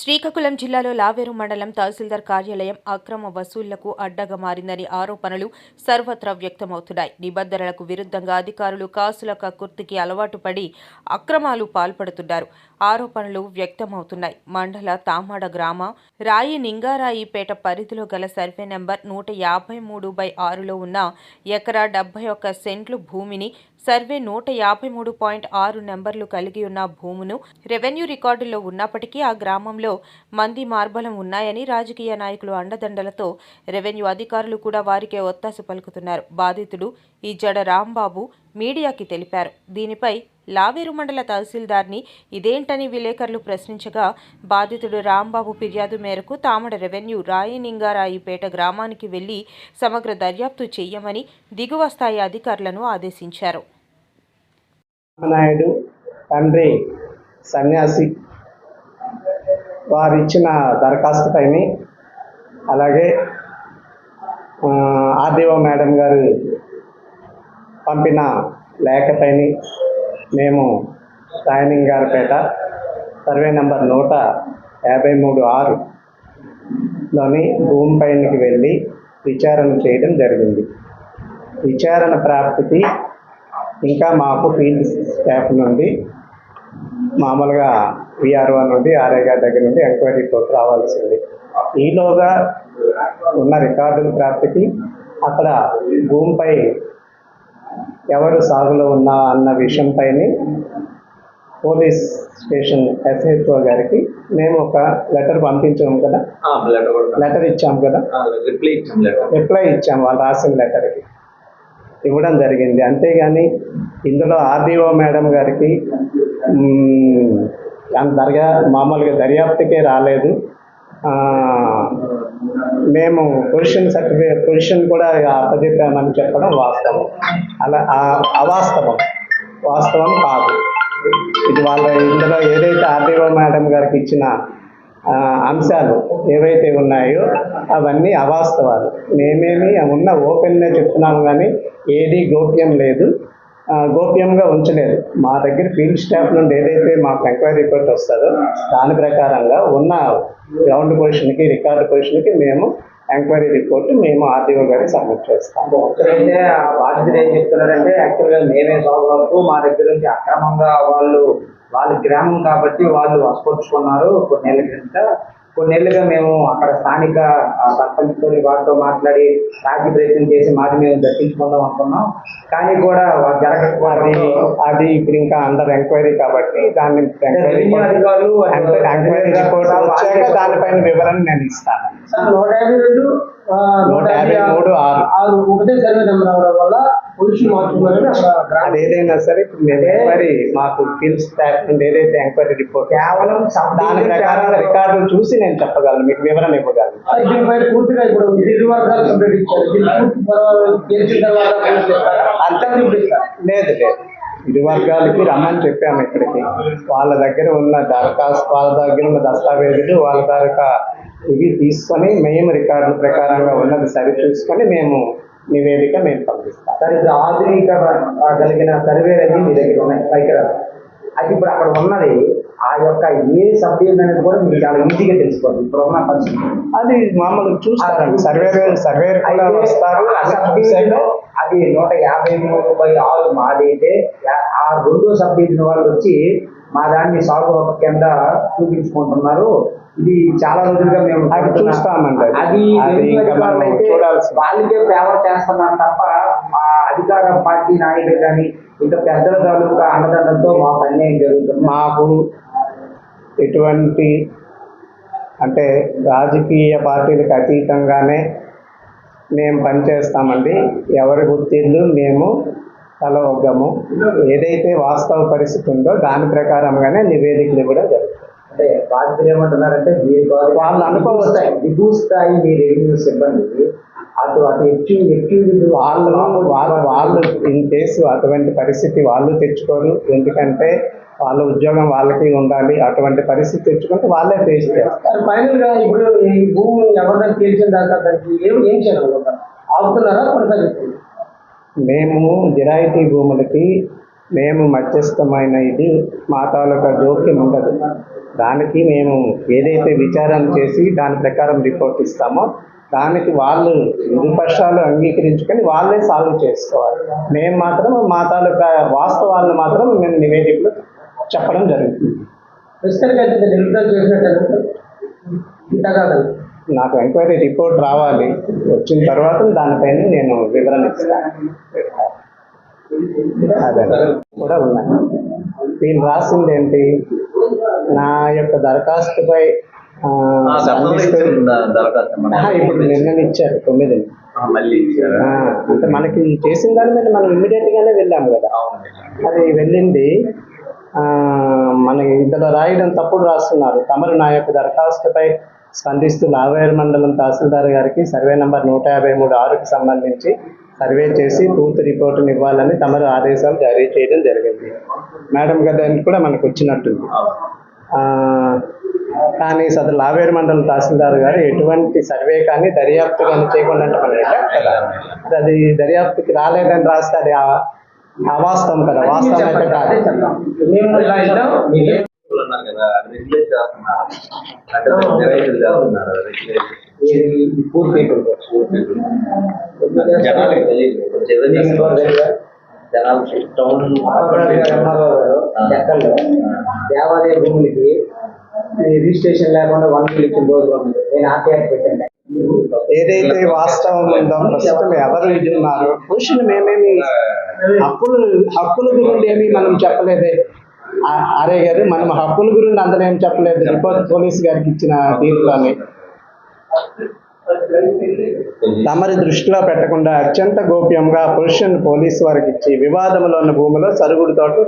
శ్రీకాకుళం జిల్లాలో లావేరు మండలం తహసీల్దార్ కార్యాలయం అక్రమ వసూళ్ళకు అడ్డగా మారిందని ఆరోపణలు సర్వత్రా వ్యక్తమవుతున్నాయి. నిబంధనలకు విరుద్ధంగా అధికారులు కాసుల కక్కుర్తికి అలవాటు పడి అక్రమాలు పాల్పడుతున్నారు. ఆరోపణలు వ్యక్తమవుతున్నాయి. మండల తామాడ గ్రామ రాయి నింగారాయిపేట పరిధిలో గల సర్వే నెంబర్ నూట యాభై మూడు బై ఆరులో ఉన్న ఎకరా డెబ్బై ఒక్క సెంట్లు భూమిని సర్వే నూట యాభై మూడు పాయింట్ ఆరు నెంబర్లు కలిగి ఉన్న భూమును రెవెన్యూ రికార్డుల్లో ఉన్నప్పటికీ ఆ గ్రామంలో మంది మార్బలం ఉన్నాయని రాజకీయ నాయకులు అండదండలతో రెవెన్యూ అధికారులు కూడా వారికే ఒత్తాసు పలుకుతున్నారు. బాధితుడు ఈ జడ రాంబాబు మీడియాకి తెలిపారు. దీనిపై లావేరు మండల తహసీల్దార్ని ఇదేంటని విలేకరులు ప్రశ్నించగా బాధితుడు రాంబాబు ఫిర్యాదు మేరకు తామడ రెవెన్యూ రాయనింగారాయిపేట గ్రామానికి వెళ్ళి సమగ్ర దర్యాప్తు చేయమని దిగువ స్థాయి అధికారులను ఆదేశించారు. నాయుడు తండ్రి సన్యాసి వారు ఇచ్చిన అలాగే ఆర్డీఓ మేడం గారు పంపిన లేఖపైని మేము రాయనింగ్ గారిపేట సర్వే నెంబర్ నూట యాభై మూడు ఆరులోని భూమి పైనకి వెళ్ళి విచారణ చేయడం జరిగింది. విచారణ ప్రాప్తికి ఇంకా మాకు ఫీల్డ్ స్టాఫ్ నుండి మామూలుగా విఆర్ఓ నుండి ఆర్ఐ గారి దగ్గర నుండి ఎంక్వైరీ రిపోర్ట్ రావాల్సింది. ఈలోగా ఉన్న రికార్డుల ప్రాప్తికి అక్కడ భూమిపై ఎవరు సాగులో ఉన్నా అన్న విషయంపైన పోలీస్ స్టేషన్ ఎస్హెచ్ఓ గారికి మేము ఒక లెటర్ పంపించాము కదా. లెటర్ ఇచ్చాము కదా. రిప్లై ఇచ్చాము వాళ్ళు రాసిన లెటర్కి. ఇవ్వడం జరిగింది. అంతేగాని ఇందులో ఆర్డీఓ మేడం గారికి దర్గా మామూలుగా దర్యాప్తుకే రాలేదు. మేము పొజిషన్ సర్టిఫికేట్ పొజిషన్ కూడా అప్పచెప్పామని చెప్పడం వాస్తవం. అలా అవాస్తవం. వాస్తవం కాదు. ఇది వాళ్ళ ఇందులో ఏదైతే ఆర్డీఓ మేడం గారికి ఇచ్చిన అంశాలు ఏవైతే ఉన్నాయో అవన్నీ అవాస్తవాలు. మేమేమి ఉన్న ఓపెన్గా చెప్తున్నాము కానీ ఏది గోప్యం లేదు. గోప్యంగా ఉంచలేదు. మా దగ్గర ఫీల్డ్ స్టాఫ్ నుండి ఏదైతే మాకు ఎంక్వైరీ రిపోర్ట్ వస్తుందో దాని ప్రకారంగా ఉన్న గ్రౌండ్ పొజిషన్కి రికార్డు పొజిషన్కి మేము ఎంక్వైరీ రిపోర్ట్ మేము ఆర్టీఓ గారికి సబ్మిట్ చేస్తాము అయితే ఆ బాధ్యత ఏం చెప్తున్నారంటే యాక్చువల్గా మేమే సాగు మా దగ్గర నుంచి అక్రమంగా వాళ్ళు వాళ్ళ గ్రామం కాబట్టి వాళ్ళు వసపరుచుకున్నారు కొన్నేళ్ళ క్రిందట కొన్నేళ్ళుగా మేము అక్కడ స్థానిక సర్పంచ్తో వారితో మాట్లాడి రాజీ ప్రయత్నం చేసి మాది మేము దర్శించుకుందాం అనుకున్నాం. కానీ కూడా వా- అది జరగకపోవడం అది ఇప్పుడు ఇంకా అండర్ ఎంక్వైరీ కాబట్టి దాన్ని ఎంక్వైరీ రెవెన్యూ అధికారులు ఎంక్వైరీ రిపోర్ట్ వచ్చాక దానిపైన వివరణ నేను ఇస్తాను. నూట యాభై రెండు నూట యాభై మూడు ఆరు. ఆరు ఒకటే సర్వే నెంబర్ అవడం వల్ల పొజిషన్ అది ఏదైనా సరే ఇప్పుడు మేము ఎంక్వైరీ మాకు ఫీల్డ్ స్టాఫ్ నుండి ఏదైతే ఎంక్వైరీ రిపోర్ట్ కేవలం దాని ప్రకారం రికార్డులు చూసి నేను చెప్పగలను మీకు వివరణ ఇవ్వగలను. దీనిపై పూర్తిగా ఇప్పుడు ఇరు వర్గాలు కంప్లీట్ ఇచ్చారు. దీన్ని పూర్తి పర్వాలేదు. గెలిచిన తర్వాత పూర్తి చేస్తారా? అంతే. లేదు లేదు. ఇరు వర్గాలకి రమ్మని చెప్పాము ఇక్కడికి వాళ్ళ దగ్గర ఉన్న దరఖాస్తు వాళ్ళ దగ్గర ఉన్న దస్తావేజులు వాళ్ళ దగ్గర ఇవి తీసుకొని మేము రికార్డుల ప్రకారంగా ఉన్నది సరి చూసుకొని మేము నివేదిక మేము పంపిస్తాం. సార్ ఇప్పుడు ఆధునిక కలిగిన సర్వేలన్నీ మీ దగ్గర ఉన్నాయి దగ్గర అది ఇప్పుడు అక్కడ ఉన్నది ఆ యొక్క ఏ సబ్ డివిజన్ అనేది కూడా మీకు చాలా ఈజీగా తెలిసిపోతుంది ఇప్పుడు ఉన్న పరిస్థితి. అది మామూలుగా చూస్తారండి సర్వే సర్వే వస్తారు. అది నూట యాభై మూడు బై ఆరు మాది అయితే యా- ఆ రెండో సబ్ డివిజన్ వాళ్ళు వచ్చి మా దాన్ని సాగు కింద చూపించుకుంటున్నారు. ఇది చాలా రోజులుగా మేము అది చూస్తామండి అది. వాళ్ళకే ఫేవర్ చేస్తున్నారు తప్ప మా అధికార పార్టీ నాయకులు కానీ ఇంకా పెద్దల తాలూకా అన్నదండలతో మాకు అన్యాయం జరుగుతుంది? మాకు ఎటువంటి అంటే రాజకీయ పార్టీలకు అతీతంగానే మేము పనిచేస్తామండి ఎవరి గుర్తిళ్ళు మేము కలవగము ఏదైతే వాస్తవ పరిస్థితి ఉందో దాని ప్రకారంగానే నివేదికలు ఇవ్వడం జరుగుతుంది అంటే బాధ్యతలు ఏమంటున్నారంటే వాళ్ళు దిగువ స్థాయి మీ రెవెన్యూ సిబ్బంది అటు అటు ఎక్కువ ఎక్కువ వాళ్ళు వాళ్ళు వాళ్ళు ఇన్ కేసు అటువంటి పరిస్థితి వాళ్ళు తెచ్చుకోరు. ఎందుకంటే వాళ్ళ ఉద్యోగం వాళ్ళకి ఉండాలి. అటువంటి పరిస్థితి తెచ్చుకుంటే వాళ్ళే ఫేస్ చేస్తారు. ఫైనల్గా ఇప్పుడు ఈ భూమి ఎవరిదైనా తేల్చిన దాకా దానికి ఏం ఏం చేయాలనుకుంటారు ఆపుతున్నారా కొనసాగిస్తున్నారు? మేము గిరాయితీ భూములకి మేము మధ్యస్థమైన ఇది మా తాలూకా జోక్యం ఉండదు. దానికి మేము ఏదైతే విచారణ చేసి దాని ప్రకారం రిపోర్ట్ ఇస్తామో దానికి వాళ్ళు ఇరుపక్షాలు అంగీకరించుకొని వాళ్ళే సాల్వ్ చేసుకోవాలి. మేము మాత్రం మా తాలూకా వాస్తవాలను మాత్రం మేము నివేదికలు చెప్పడం జరుగుతుంది. నాకు ఎంక్వైరీ రిపోర్ట్ రావాలి. వచ్చిన తర్వాత దానిపైన నేను వివరణ ఇస్తాను. కూడా ఉన్నాయి. వీళ్ళు రాసింది ఏంటి నా యొక్క దరఖాస్తుపై ఇప్పుడు నిన్న ఇచ్చారు తొమ్మిది అంటే మనకి చేసిన దాని మీద మనం ఇమ్మీడియట్ గానే వెళ్ళాము కదా. అది వెళ్ళింది. ఆ, మన ఇందులో రాయడం తప్పుడు రాస్తున్నారు. తమరు నా యొక్క దరఖాస్తుపై స్పందిస్తూ లావేరు మండలం తహసీల్దార్ గారికి సర్వే నంబర్ నూట యాభై మూడు ఆరుకు సంబంధించి సర్వే చేసి పూర్తి రిపోర్టును ఇవ్వాలని తమరు ఆదేశాలు జారీ చేయడం జరిగింది. మేడం గారి కూడా మనకు వచ్చినట్టుంది కానీ అసలు లావేరు మండలం తహసీల్దార్ గారు ఎటువంటి సర్వే కానీ దర్యాప్తు కానీ చేయకుండా అంటే అది దర్యాప్తుకి రాలేదని రాస్తే అది అవాస్తవం కదా. వాస్తవం అయితే కాదు. People ఉన్నారు కదా రెగ్యులేట్ చేస్తున్నారు. తెలియదు. టౌన్ లెక్కల్లో దేవాలయ భూములకి రిజిస్ట్రేషన్ లేకుండా వన్ ఇచ్చిన రోజులు నేను ఆర్టీఆర్ పెట్టాను. ఏదైతే వాస్తవం ఉందో ప్రస్తుతం ఎవరు ఇది ఉన్నారు? పురుషులు మేమేమి హక్కులు హక్కుల గురించి ఏమి మనం చెప్పలేదే. ఆర్య గారు మనం హక్కుల గురించి అందరూ ఏం చెప్పలేదు. రిపోర్ట్ పోలీస్ గారికి ఇచ్చిన తీర్పులని తమరి దృష్టిలో పెట్టకుండా అత్యంత గోప్యంగా పురుషుని పోలీసు వారికి ఇచ్చి వివాదంలో ఉన్న భూమిలో సరుగుడు తోటలు